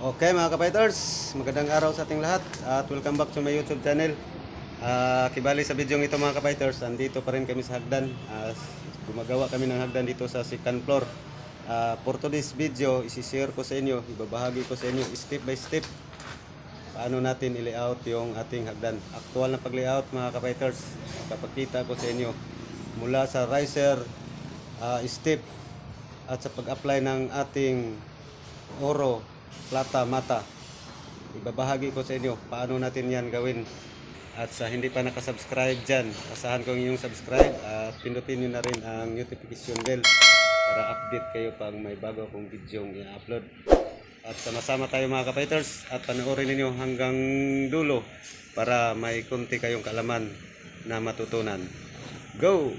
Okay mga kapiters, magandang araw sa ating lahat at welcome back to my YouTube channel. Ah, kibali sa video ito mga kapiters, andito pa rin kami sa hagdan. Ah, gumagawa kami ng hagdan dito sa second floor. Ah, for today's video, isi-share ko sa inyo, ibabahagi ko sa inyo step by step paano natin i-layout yung ating hagdan. Aktual na pag-layout mga kapiters, kapagkita ko sa inyo mula sa riser, ah, step at sa pag-apply ng ating oro, plata, mata. Ibabahagi ko sa inyo paano natin yan gawin. At sa hindi pa nakasubscribe dyan, asahan ko yung subscribe at pindutin nyo na rin ang notification bell para update kayo pag may bago akong video i-upload. At sama-sama tayo mga kapiters at panoorin ninyo hanggang dulo para may konti kayong kalaman na matutunan. Go!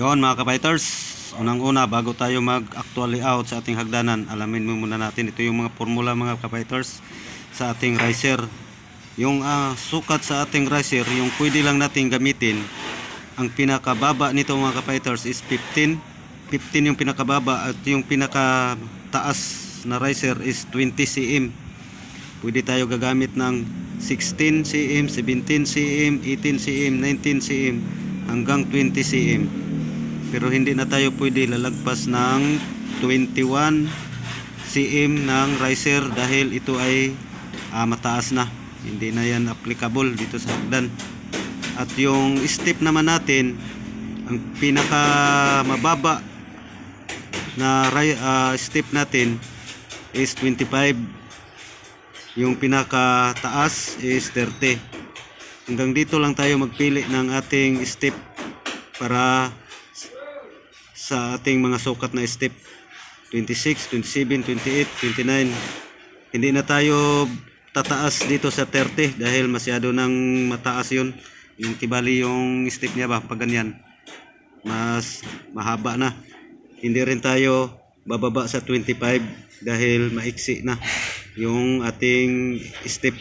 Yon mga kapiters, unang-una bago tayo mag-actual layout sa ating hagdanan, alamin mo muna natin ito yung mga formula mga kapiters sa ating riser. Yung ah, sukat sa ating riser, yung pwede lang natin gamitin, ang pinakababa nito mga kapiters is 15. 15 yung pinakababa at yung pinakataas na riser is 20 cm. Pwede tayo gagamit ng 16 cm, 17 cm, 18 cm, 19 cm hanggang 20 cm. Pero hindi na tayo pwede lalagpas ng 21 cm ng riser dahil ito ay ah, mataas na. Hindi na yan applicable dito sa hagdan. At yung step naman natin, ang pinaka mababa na ah, step natin is 25 yung pinaka taas is 30 hanggang dito lang tayo magpili ng ating step para sa ating mga sukat na step 26, 27, 28, 29 hindi na tayo tataas dito sa 30 dahil masyado nang mataas yun. Yung tibali yung step niya ba pag ganyan mas mahaba na. Hindi rin tayo bababa sa 25 dahil maiksi na yung ating step.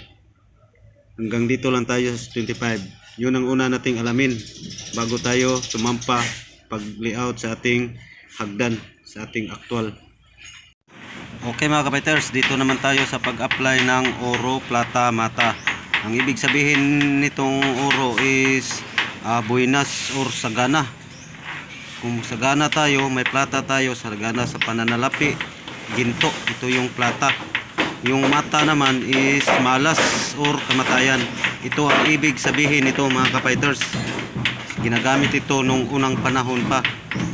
Hanggang dito lang tayo sa 25 yun ang una nating alamin bago tayo sumampa pag layout sa ating hagdan sa ating actual Okay mga kapiters, dito naman tayo sa pag-apply ng oro, plata, mata. Ang ibig sabihin nitong oro is ah, buenas or sagana. Kung sagana tayo, may plata tayo, sagana sa pananalapi, ginto, ito yung plata. Yung mata naman is malas or kamatayan. Ito ang ibig sabihin nito mga kapiters. Ginagamit ito nung unang panahon pa.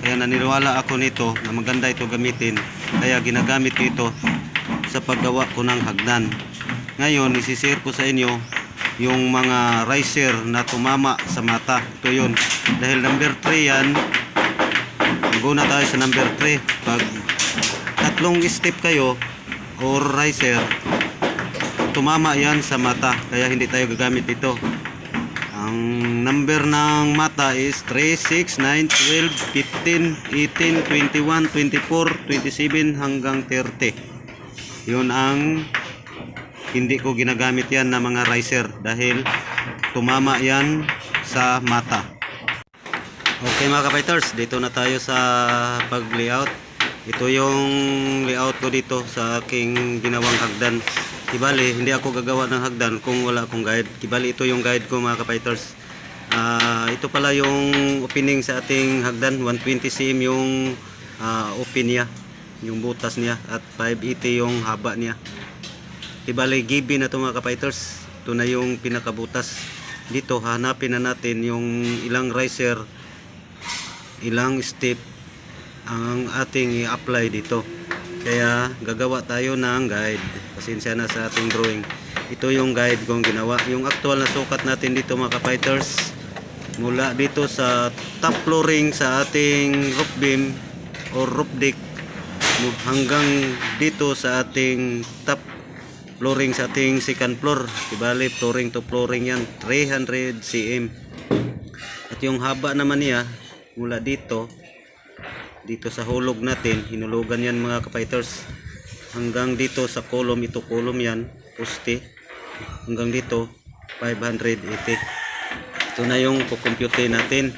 Kaya naniniwala ako nito na maganda ito gamitin. Kaya ginagamit ito sa paggawa ko ng hagdan. Ngayon, isishare ko sa inyo yung mga riser na tumama sa mata. Ito yun. Dahil number 3 yan, Mag-una tayo sa number 3. Pag tatlong step kayo or riser, tumama yan sa mata. Kaya hindi tayo gagamit ito. Ang number ng mata is 3, 6, 9, 12, 15, 18, 21, 24, 27 hanggang 30. Yun ang hindi ko ginagamit yan na mga riser dahil tumama yan sa mata. Okay mga kapiters, dito na tayo sa pag-layout. Ito yung layout ko dito sa aking ginawang hagdan. Kibali, hindi ako gagawa ng hagdan kung wala akong guide. Kibali, ito yung guide ko mga kapiters. Ah, ito pala yung opening sa ating hagdan. 120 cm yung ah, open niya. Yung butas niya. At 580 yung haba niya. Kibali, gibi na ito mga kapiters. Ito na yung pinakabutas. Dito, hanapin na natin yung ilang riser ilang step ang ating i-apply dito kaya gagawa tayo ng guide. Pasensya na sa ating drawing. Ito yung guide kong ginawa. Yung actual na sukat natin dito mga fighters mula dito sa top flooring sa ating roof beam or roof deck hanggang dito sa ating top flooring sa ating second floor. Ibali flooring to flooring yan 300 cm. At yung haba naman niya mula dito dito sa hulog natin hinulugan yan mga kapiters hanggang dito sa kolom ito kolom yan poste hanggang dito 580 ito na yung kukumpute natin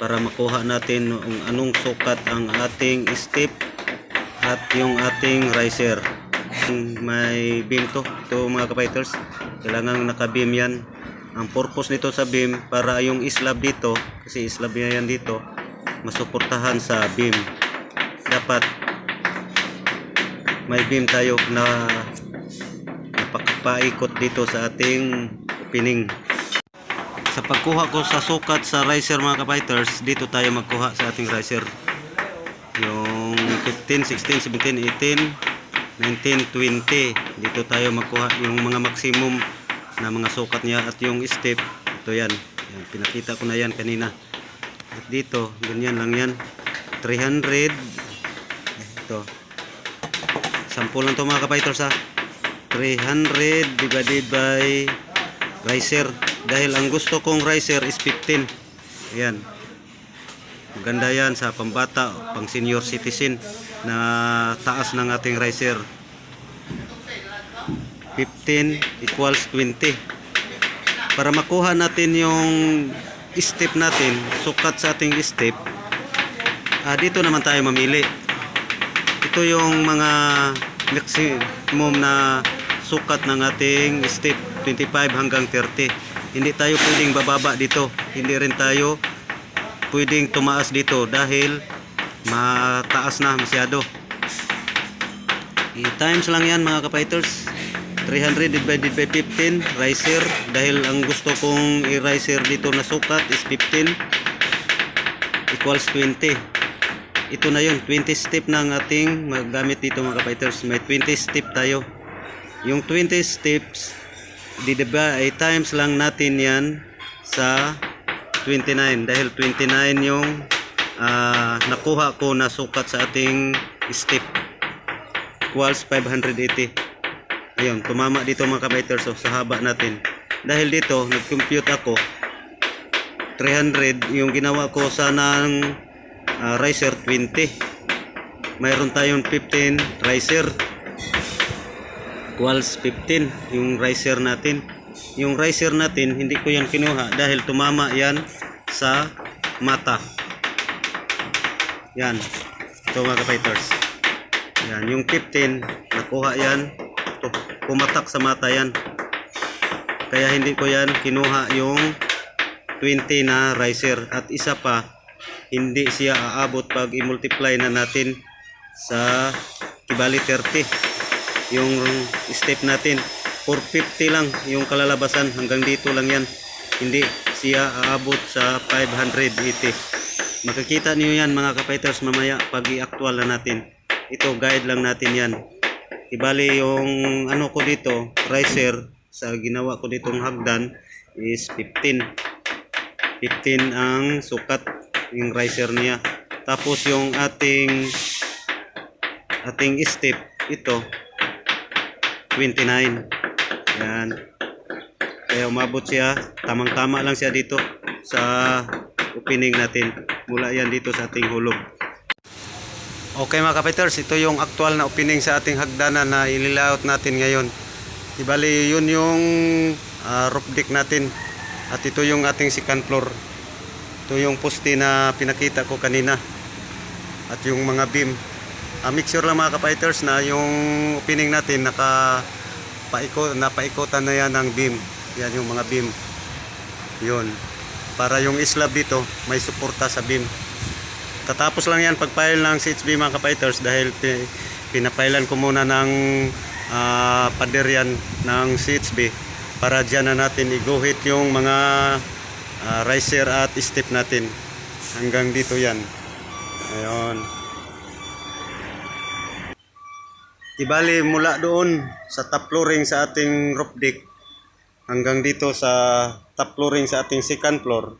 para makuha natin kung anong sukat ang ating step at yung ating riser. May beam to ito mga kapiters kailangan naka beam yan. Ang purpose nito sa beam para yung slab dito kasi slab niya yan dito masuportahan sa beam. Dapat may beam tayo na napakapaikot dito sa ating opening sa pagkuha ko sa sukat sa riser mga kapiters dito tayo magkuha sa ating riser. Yung 15, 16, 17, 18 19, 20 dito tayo magkuha yung mga maximum na mga sukat niya at yung step. Ito yan, yan pinakita ko na yan kanina at dito ganyan lang yan. 300 ito. Sample lang to mga kapiters ha. 300 divided by riser. Dahil ang gusto kong riser is 15 ayan. Maganda yan sa pambata pang senior citizen na taas ng ating riser. 15 equals 20 para makuha natin yung step natin sukat sa ating step ah, dito naman tayo mamili. Ito yung mga maximum na sukat ng ating step 25 hanggang 30 hindi tayo pwedeng bababa dito. Hindi rin tayo pwedeng tumaas dito dahil mataas na masyado. I-times lang yan mga kapiters 300 divided by 15 riser dahil ang gusto kong i-riser dito na sukat is 15 equals 20 ito na yun 20 step na ang ating magamit dito mga kapiters may 20 step tayo. Yung 20 steps didiba ay times lang natin yan sa 29 dahil 29 yung ah, nakuha ko na sukat sa ating step. Equals 580 ayun tumama dito mga kapiters so, sa haba natin. Dahil dito nag-compute ako 300 yung ginawa ko sana ng ah, riser 20 mayroon tayong 15 riser. Equals 15 yung riser natin. Yung riser natin hindi ko yan kinuha dahil tumama yan sa mata. Yan. Ito mga kapiters yan yung 15 nakuha yan pumatak sa mata yan. Kaya hindi ko yan kinuha yung 20 na riser. At isa pa hindi siya aabot pag i-multiply na natin sa kibali 30 yung step natin 450 lang yung kalalabasan. Hanggang dito lang yan. Hindi siya aabot sa 580 makikita niyo yan mga kapiters mamaya pag i-actual na natin. Ito guide lang natin yan ibali yung ano ko dito riser sa ginawa ko ditong hagdan is 15 15 ang sukat yung riser niya. Tapos yung ating ating step ito 29 yan. Kaya umabot siya tamang tama lang siya dito sa opening natin. Mula yan dito sa ating hulog okay mga kapiters ito yung actual na opening sa ating hagdanan na ililayout natin ngayon ibali yun yung ah, roof deck natin at ito yung ating second floor ito yung poste na pinakita ko kanina at yung mga beam Ah, mixture lang mga kapiters na yung opening natin naka paikot, napaikotan na yan ng beam. Yan yung mga beam. Yun. Para yung slab dito may suporta sa beam. Tatapos lang yan pagpile ng CHB mga kapiters dahil pi- pinapailan ko muna ng ah, pader yan ng CHB para dyan na natin iguhit yung mga ah, riser at step natin. Hanggang dito yan. Ayun. Ibali mula doon sa top flooring sa ating roof deck hanggang dito sa top flooring sa ating second floor.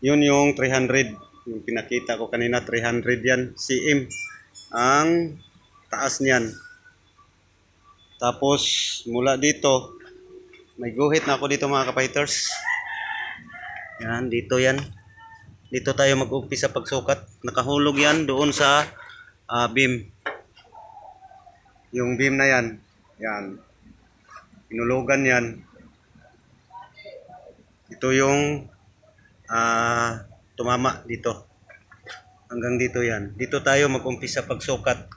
Yun yung 300. Yung pinakita ko kanina 300 yan. cm ang taas niyan. Tapos mula dito may guhit na ako dito mga kapiters. Yan, dito yan. Dito tayo mag-umpisa pagsukat. Nakahulog yan doon sa ah, beam yung beam na yan yan Inulugan yan. Ito yung ah, tumama dito. Hanggang dito yan. Dito tayo mag-umpisa pagsukat.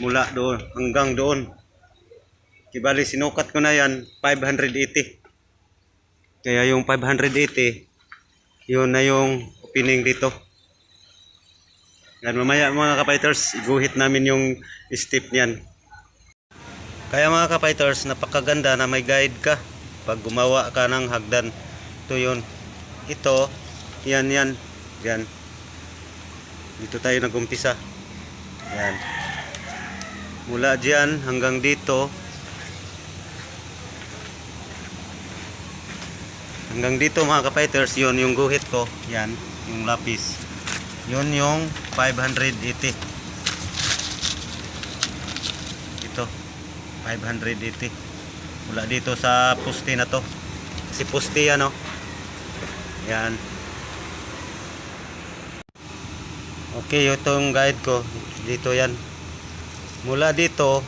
Mula doon hanggang doon. Kibali sinukat ko na yan 580. Kaya yung 580 yun na yung opening dito. Yan mamaya mga kapiters, iguhit namin yung step niyan. Kaya mga kapiters, napakaganda na may guide ka pag gumawa ka ng hagdan. Ito yun. Ito, yan yan. Yan. Dito tayo nagumpisa. Yan. Mula dyan hanggang dito. Hanggang dito mga kapiters, yun yung guhit ko. Yan, yung lapis. Yun yung 580. Ito, 580. Mula dito sa poste na to. Si poste yan, oh. Yan. Okay, ito yung guide ko. Dito yan. Mula dito,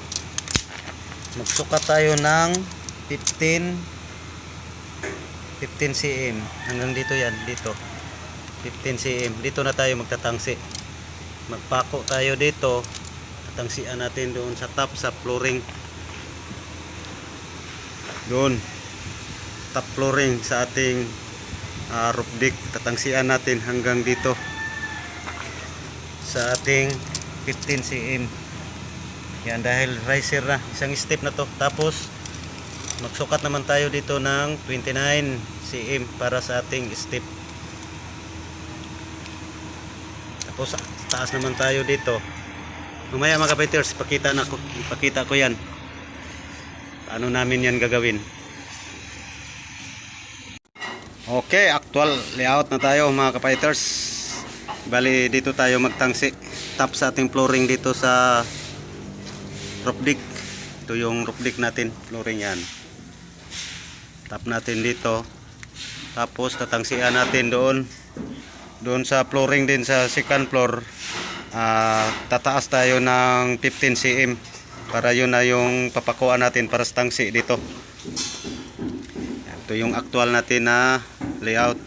magsukat tayo ng 15 15 cm hanggang dito yan dito. 15 cm dito na tayo magtatangsi. Magpako tayo dito. Tatangsian natin doon sa top sa flooring. Doon. Top flooring sa ating ah, roof deck. Tatangsian natin hanggang dito sa ating 15 cm yan dahil riser na. Isang step na to. Tapos magsukat naman tayo dito ng 29 cm para sa ating step. Tapos taas naman tayo dito. Mamaya mga kapiters pakita na ko ipakita ko yan. Paano namin yan gagawin? Okay actual layout na tayo mga kapiters bali dito tayo magtangsi. Tap sa ating flooring dito sa roof deck. Ito yung roof deck natin flooring yan. Tap natin dito. Tapos tatangsian natin doon. Doon sa flooring din sa second floor ah, tataas tayo ng 15 cm para yun na yung papakuan natin para sa tangsi dito. Ito yung actual natin na layout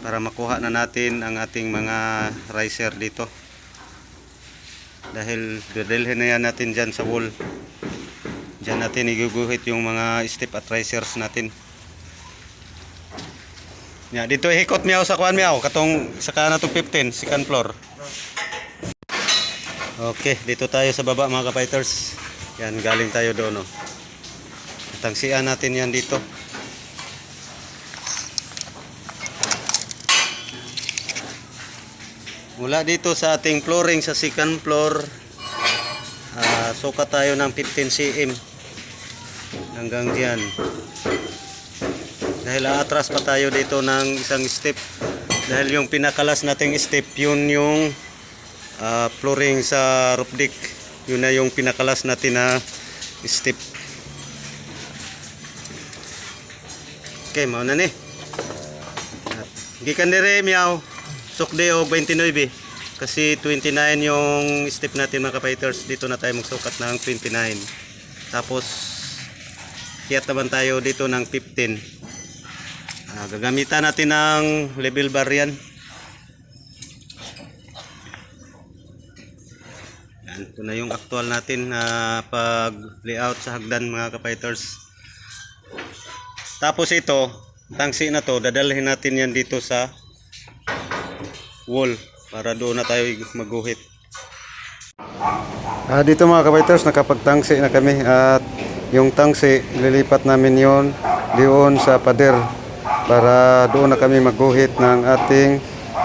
para makuha na natin ang ating mga riser dito dahil dadalhin na yan natin dyan sa wall Diyan natin iguguhit yung mga step at risers natin. Ya, dito ihikot miyaw sa kuan miyaw katong saka na to 15 second floor. Okay, dito tayo sa baba mga kapiters. Yan galing tayo doon oh. Tangsian natin yan dito. Mula dito sa ating flooring sa second floor, ah, sukat tayo ng 15 cm. Hanggang diyan. Dahil aatras pa tayo dito ng isang step. Dahil yung pinakalas nating step yun yung ah, flooring sa roof deck. Yun na yung pinakalas natin na step. Okay mao na ni gikan dire miyaw sukde og 29 kasi 29 yung step natin mga kapiters dito na tayo magsukat ng 29 tapos kiyat naman tayo dito ng 15 Ah, gagamitan natin ng level bar yan. Yan ito na yung actual natin na pag layout sa hagdan mga kapiters tapos ito tangsi na to dadalhin natin yan dito sa wall para doon na tayo maguhit Ah, dito mga kabaiters, nakapagtangsi na kami at yung tangsi, lilipat namin yon doon sa pader para doon na kami magguhit ng ating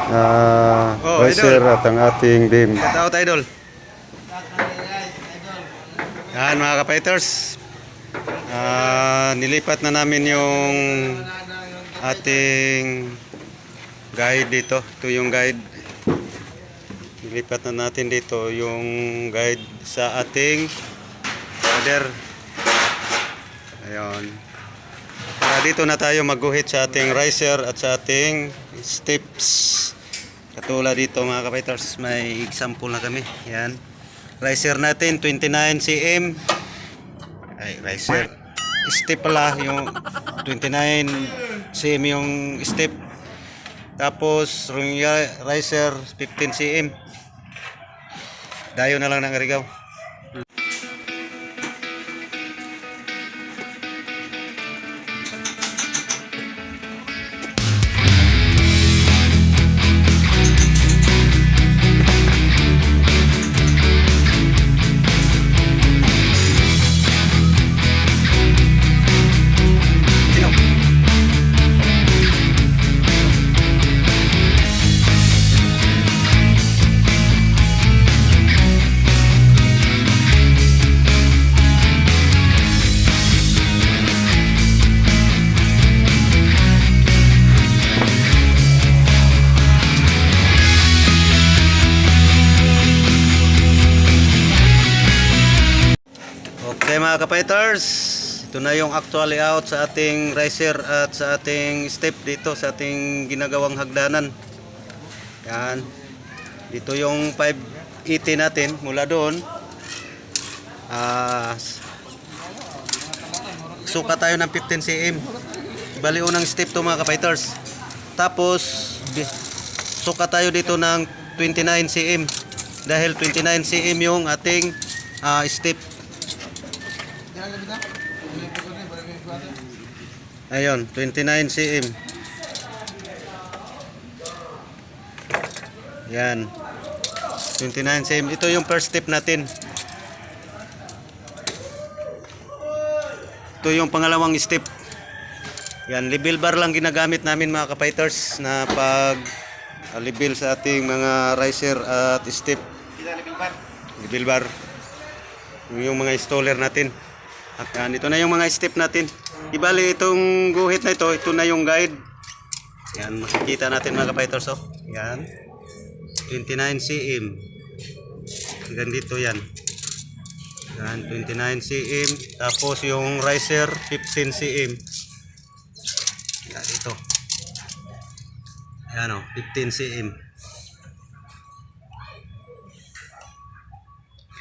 ah, Oh, riser idol. at ang ating beam. Shout out, idol. Yan mga kapaiters, ah, nilipat na namin yung ating guide dito. Ito yung guide. Nilipat na natin dito yung guide sa ating pader. Ayun. Kaya dito na tayo magguhit sa ating riser at sa ating steps. Katulad dito mga kapaiters, may example na kami. Yan. Riser natin 29 cm. Ay, riser. Step pala yung 29 cm yung step. Tapos riser 15 cm. Dayo na lang ng arigaw. Kapiters, ito na yung actual layout sa ating riser at sa ating step dito sa ating ginagawang hagdanan. Yan. Dito yung 580 natin mula doon. Ah, suka tayo ng 15 cm. Bali unang step to mga kapiters. Tapos suka tayo dito ng 29 cm. Dahil 29 cm yung ating ah, step Ayun, 29 cm. Yan. 29 cm. Ito yung first step natin. Ito yung pangalawang step. Yan, level bar lang ginagamit namin mga kapiters na pag uh, level sa ating mga riser at step. Level bar. Yung mga installer natin. At yan, ito na yung mga step natin. Ibali itong guhit na ito, ito na yung guide. Yan, makikita natin mga kapiters. Oh. Yan. 29 cm. Hanggang dito yan. Yan, 29 cm. Tapos yung riser, 15 cm. Yan, ito. Yan o, 15 cm.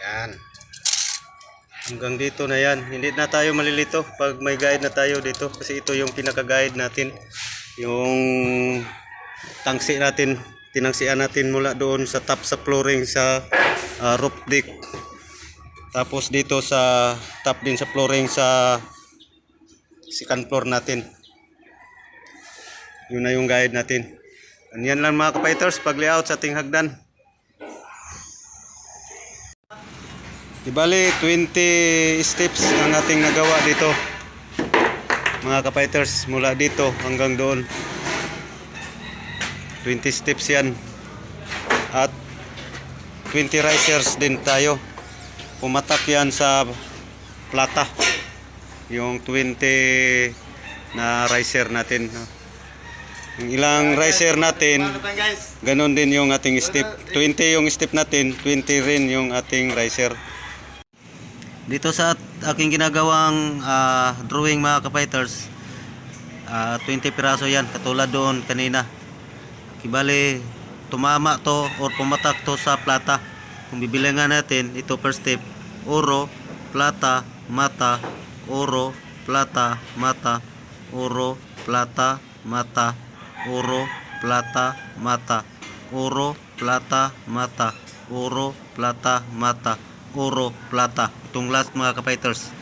Yan. Hanggang dito na yan. Hindi na tayo malilito pag may guide na tayo dito. Kasi ito yung pinaka-guide natin. Yung tangsi natin. Tinangsian natin mula doon sa top sa flooring sa ah, roof deck. Tapos dito sa top din sa flooring sa second floor natin. Yun na yung guide natin. Yan lang mga kapiters pag layout sa ating hagdan. Di bali, 20 steps ang ating nagawa dito. Mga kapiters, mula dito hanggang doon. 20 steps yan. At 20 risers din tayo. Pumatak yan sa plata. Yung 20 na riser natin. Yung ilang riser natin, ganon din yung ating step. 20 yung step natin, 20 rin yung ating riser. Dito sa aking ginagawang ah, drawing mga kapiters, ah, 20 piraso yan, katulad doon kanina. Kibali, tumama to or pumatak to sa plata. Kung bibilangan natin, ito first step, oro, plata, mata, oro, plata, mata, oro, plata, mata, oro, plata, mata, oro, plata, mata, oro, plata, mata, oro, plata. Itong last mga kapiters.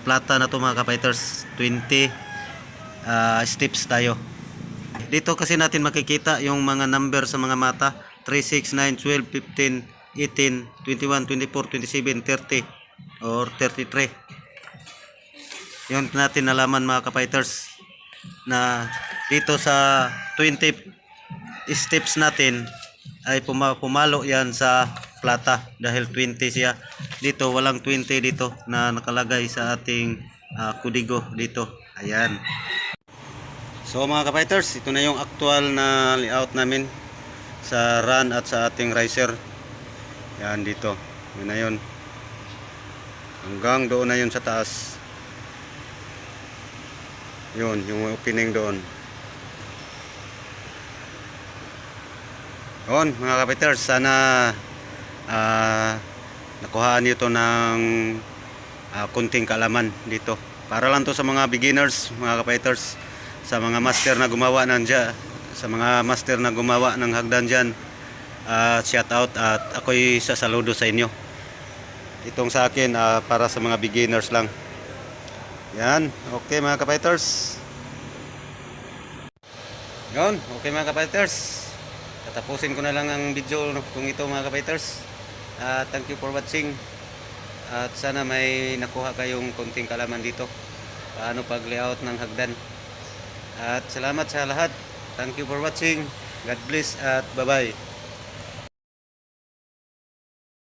Plata na to mga kapiters. 20 ah, steps tayo. Dito kasi natin makikita yung mga number sa mga mata. 3, 6, 9, 12, 15, 18, 21, 24, 27, 30 or 33. Yun natin nalaman mga kapiters na dito sa 20 steps natin ay puma- pumalo yan sa plata dahil 20 siya. Dito walang 20 dito na nakalagay sa ating ah, kudigo dito. Ayan. So mga kapiters ito na yung actual na layout namin sa run at sa ating riser. Yan dito. Yun na yun. Hanggang doon na yun sa taas. Yun yung opening doon. Yun, mga kapiters, sana ah, nakuhaan nyo to ng ah, kunting kaalaman dito. Para lang to sa mga beginners, mga kapighters, sa mga master na gumawa ng dya, sa mga master na gumawa ng hagdan dyan, ah, shout out at ako'y sasaludo sa inyo. Itong sa akin ah, para sa mga beginners lang. Yan, okay mga kapighters. Yun, okay mga kapighters. Tatapusin ko na lang ang video kung ito mga kapighters. Ah, thank you for watching. At sana may nakuha kayong konting kalaman dito. Paano pag-layout ng hagdan. At salamat sa lahat. Thank you for watching. God bless at bye-bye.